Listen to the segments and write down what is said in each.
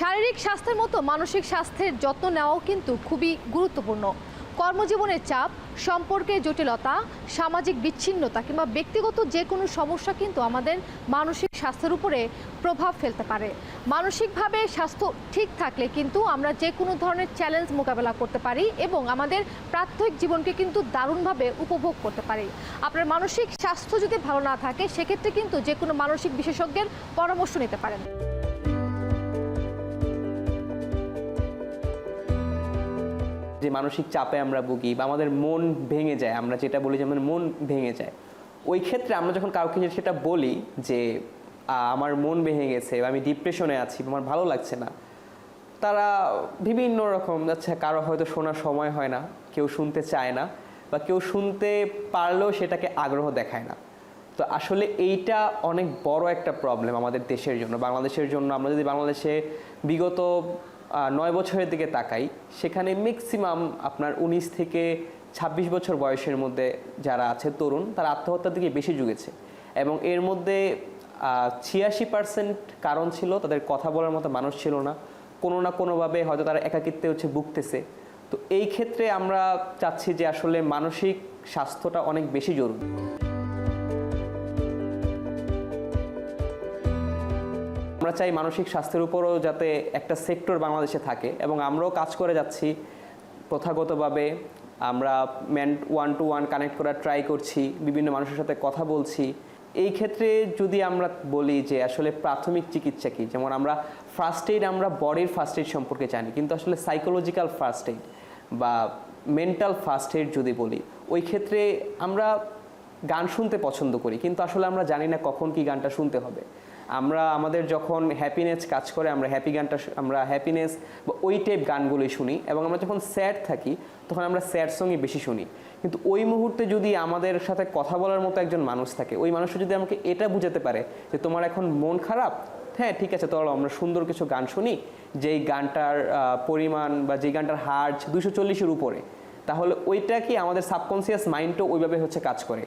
শারীরিক স্বাস্থ্যের মতো মানসিক স্বাস্থ্যের যত্ন নেওয়াও কিন্তু খুবই গুরুত্বপূর্ণ। কর্মজীবনের চাপ সম্পর্কের জটিলতা, সামাজিক বিচ্ছিন্নতা কিংবা ব্যক্তিগত যে কোনো সমস্যা কিন্তু আমাদের মানসিক স্বাস্থ্যের উপরে প্রভাব ফেলতে পারে। মানসিকভাবে স্বাস্থ্য ঠিক থাকলে কিন্তু আমরা যে কোনো ধরনের চ্যালেঞ্জ মোকাবেলা করতে পারি এবং আমাদের প্রাত্যহিক জীবনকে কিন্তু দারুণভাবে উপভোগ করতে পারি। আপনার মানসিক স্বাস্থ্য যদি ভালো না থাকে, সেক্ষেত্রে কিন্তু যে কোনো মানসিক বিশেষজ্ঞের পরামর্শ নিতে পারেন। যে মানসিক চাপে আমরা ভুগি বা আমাদের মন ভেঙে যায়, আমরা যেটা বলি যে আমাদের মন ভেঙে যায়, ওই ক্ষেত্রে আমরা যখন কাউকে সেটা বলি যে আমার মন ভেঙে গেছে বা আমি ডিপ্রেশনে আছি, আমার ভালো লাগছে না, তারা বিভিন্ন রকম আচ্ছা কারও হয়তো শোনার সময় হয় না, কেউ শুনতে চায় না বা কেউ শুনতে পারলেও সেটাকে আগ্রহ দেখায় না। তো আসলে এইটা অনেক বড় একটা প্রবলেম আমাদের দেশের জন্য, বাংলাদেশের জন্য। আমরা যদি বাংলাদেশে বিগত নয় বছরের দিকে তাকাই, সেখানে ম্যাক্সিমাম আপনার উনিশ থেকে ছাব্বিশ বছর বয়সের মধ্যে যারা আছে তরুণ, তারা আত্মহত্যার দিকে বেশি ঝুঁকেছে এবং এর মধ্যে ছিয়াশি পার্সেন্ট কারণ ছিল তাদের কথা বলার মতো মানুষ ছিল না। কোনো না কোনোভাবে হয়তো তারা একাকিত্বে হচ্ছে ভুগতেছে। তো এই ক্ষেত্রে আমরা চাচ্ছি যে আসলে মানসিক স্বাস্থ্যটা অনেক বেশি জরুরি। আমরা চাই মানসিক স্বাস্থ্যের উপরও যাতে একটা সেক্টর বাংলাদেশে থাকে এবং আমরাও কাজ করে যাচ্ছি প্রথাগতভাবে। আমরা man one to one connect করার ট্রাই করছি, বিভিন্ন মানুষের সাথে কথা বলছি। এই ক্ষেত্রে যদি আমরা বলি যে আসলে প্রাথমিক চিকিৎসা কী, যেমন আমরা ফার্স্ট এইড আমরা বডির ফার্স্ট এইড সম্পর্কে জানি, কিন্তু আসলে সাইকোলজিক্যাল ফার্স্ট এইড বা মেন্টাল ফার্স্ট এইড যদি বলি, ওই ক্ষেত্রে আমরা গান শুনতে পছন্দ করি, কিন্তু আসলে আমরা জানি না কখন কি গানটা শুনতে হবে। আমরা, আমাদের যখন হ্যাপিনেস কাজ করে, আমরা হ্যাপি গানটা আমরা হ্যাপিনেস বা ওই টাইপ গানগুলোই শুনি এবং আমরা যখন স্যাড থাকি, তখন আমরা স্যাড সঙ্গই বেশি শুনি। কিন্তু ওই মুহূর্তে যদি আমাদের সাথে কথা বলার মতো একজন মানুষ থাকে, ওই মানুষটা যদি আমাকে এটা বুঝাতে পারে যে তোমার এখন মন খারাপ হ্যাঁ ঠিক আছে তাহলে আমরা সুন্দর কিছু গান শুনি, যেই গানটার পরিমাণ বা যেই গানটার হার্জ দুশো চল্লিশের উপরে, তাহলে ওইটা কি আমাদের সাবকনসিয়াস মাইন্ডও ওইভাবে হচ্ছে কাজ করে।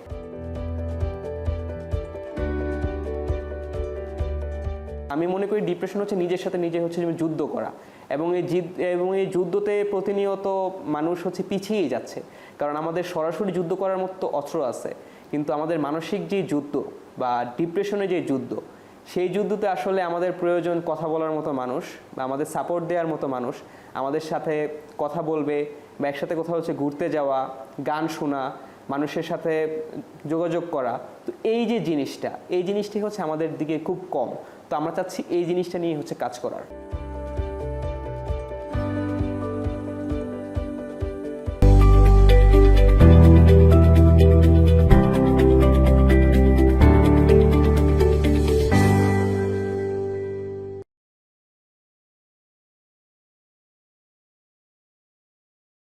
আমি মনে করি ডিপ্রেশন হচ্ছে নিজের সাথে নিজে হচ্ছে যুদ্ধ করা। এবং এই জিদ- এবং এই যুদ্ধতে প্রতিনিয়ত মানুষ হচ্ছে পিছিয়ে যাচ্ছে। কারণ আমাদের সরাসরি যুদ্ধ করার মতো অস্ত্র আছে। কিন্তু আমাদের মানসিক যে যুদ্ধ বা ডিপ্রেশনের যে যুদ্ধ, সেই যুদ্ধতে আসলে আমাদের প্রয়োজন কথা বলার মতো মানুষ বা আমাদের সাপোর্ট দেওয়ার মতো মানুষ। আমাদের সাথে কথা বলবে বা একসাথে কোথাও হচ্ছে ঘুরতে যাওয়া, গান শোনা মানুষের সাথে যোগাযোগ করা। তো এই যে জিনিসটা, এই জিনিসটি হচ্ছে আমাদের দিকে খুব কম। তো আমরা চাচ্ছি এই জিনিসটা নিয়ে হচ্ছে কাজ করার।